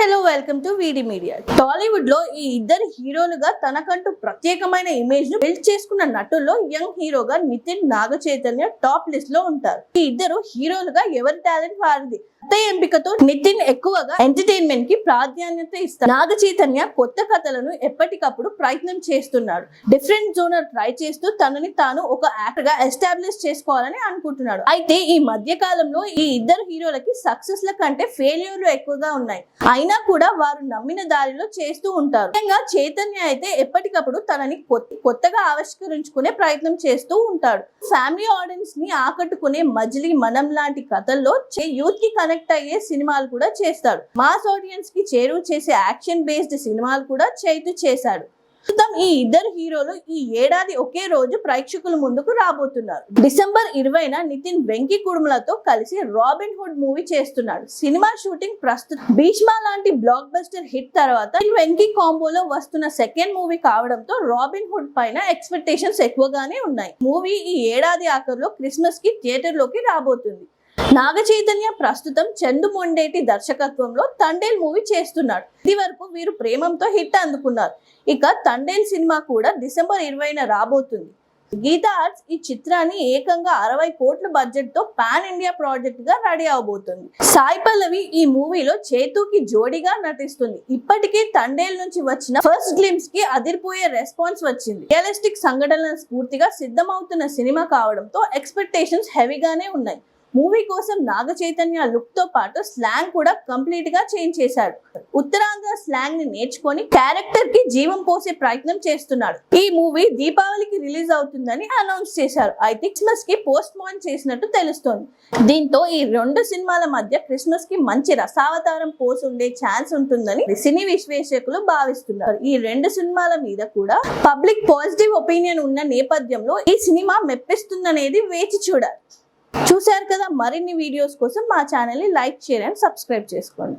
hello welcome to వీడి media. టాలీవుడ్లో ఈ ఇద్దరు హీరోలుగా తనకంటూ ప్రత్యేకమైన ఇమేజ్ను బిల్డ్ చేసుకున్న నటుల్లో యంగ్ హీరోగా నితిన్ నాగ చైతన్య టాప్ లిస్ట్లో ఉంటారు. ఈ ఇద్దరు హీరోలుగా ఎవరి టాలెంట్ వారిది? కొత్త ఎంపికతో నితిన్ ఎక్కువగా ఎంటర్టైన్మెంట్కి ప్రాధాన్యత ఇస్తారు. నాగ చైతన్య కొత్త కథలను ఎప్పటికప్పుడు ప్రయత్నం చేస్తున్నాడు. డిఫరెంట్ జోనర్ ట్రై చేస్తూ తనని తాను ఒక యాక్టర్గా ఎస్టాబ్లిష్ చేసుకోవాలని అనుకుంటున్నాడు. అయితే ఈ మధ్య కాలంలో ఈ ఇద్దరు హీరోలకి సక్సెస్ ల కంటే ఫెయిల్యూర్లు ఎక్కువగా ఉన్నాయి. అయినా కూడా వారు నమ్మిన దారిలో చేస్తూ ఉంటారు. ముఖ్యంగా చైతన్య అయితే ఎప్పటికప్పుడు తనని కొత్త- కొత్తగా ఆవిష్కరించుకునే ప్రయత్నం చేస్తూ ఉంటాడు. ఫ్యామిలీ ఆడియన్స్ని ఆకట్టుకునే మజిలీ మనం లాంటి కథల్లో యూత్కి కనెక్ట్ అయ్యే సినిమాలు కూడా చేస్తాడు. మాస్ ఆడియన్స్కి చేరువ చేసే యాక్షన్ బేస్డ్ సినిమాలు కూడా చైతు చేశాడు. ప్రస్తుతం ఈ ఇద్దరు హీరోలు ఈ ఏడాది ఒకే రోజు ప్రేక్షకుల ముందుకు రాబోతున్నారు. డిసెంబర్ ఇరవైన నితిన్ వెంకి కుడుములతో కలిసి రాబిన్ హుడ్ మూవీ చేస్తున్నాడు. సినిమా షూటింగ్ ప్రస్తుతం. భీష్మా లాంటి బ్లాక్ బస్టర్ హిట్ తర్వాత ఈ వెంకి కాంబోలో వస్తున్న సెకండ్ మూవీ కావడంతో రాబిన్ హుడ్ పైన ఎక్స్పెక్టేషన్స్ ఎక్కువగానే ఉన్నాయి. మూవీ ఈ ఏడాది ఆఖరిలో క్రిస్మస్కి థియేటర్లోకి రాబోతుంది. నాగ చైతన్య ప్రస్తుతం చందు మొండేటి దర్శకత్వంలో తండేల్ మూవీ చేస్తున్నాడు. ఇది వరకు వీరు ప్రేమంతో హిట్ అందుకున్నారు. ఇక తండేల్ సినిమా కూడా డిసెంబర్ ఇరవైన రాబోతుంది. గీతా ఆర్ట్స్ ఈ చిత్రాన్ని ఏకంగా అరవై కోట్ల బడ్జెట్తో పాన్ ఇండియా ప్రాజెక్ట్గా రెడీ అవబోతుంది. సాయి పల్లవి ఈ మూవీలో చేతుకి జోడిగా నటిస్తుంది. ఇప్పటికే తండేల్ నుంచి వచ్చిన ఫస్ట్ గ్లిమ్స్కి అదిరిపోయే రెస్పాన్స్ వచ్చింది. రియలిస్టిక్ సంఘటనల స్ఫూర్తిగా సిద్ధమవుతున్న సినిమా కావడంతో ఎక్స్పెక్టేషన్స్ హెవీగానే ఉన్నాయి. మూవీ కోసం నాగ చైతన్య లుక్తో పాటు స్లాంగ్ కూడా కంప్లీట్గా చేంజ్ చేశాడు. ఉత్తరాంధ్ర స్లాంగ్ని నేర్చుకొని క్యారెక్టర్కి జీవం పోసే ప్రయత్నం చేస్తున్నాడు. ఈ మూవీ దీపావళికి రిలీజ్ అవుతుందని అనౌన్స్ చేశారు. అయితే క్రిస్మస్కి పోస్ట్ మార్న్ చేసినట్టు తెలుస్తోంది. దీంతో ఈ రెండు సినిమాల మధ్య క్రిస్మస్కి మంచి రసావతారం పోసి ఉండే ఛాన్స్ ఉంటుందని సినీ విశ్లేషకులు భావిస్తున్నారు. ఈ రెండు సినిమాల మీద కూడా పబ్లిక్ పాజిటివ్ ఒపీనియన్ ఉన్న నేపథ్యంలో ఈ సినిమా మెప్పిస్తుందనేది వేచి చూడాలి. చూశారు కదా మరిన్ని వీడియోస్ కోసం మా ఛానల్ని లైక్ షేర్ అండ్ సబ్స్క్రైబ్ చేసుకోండి.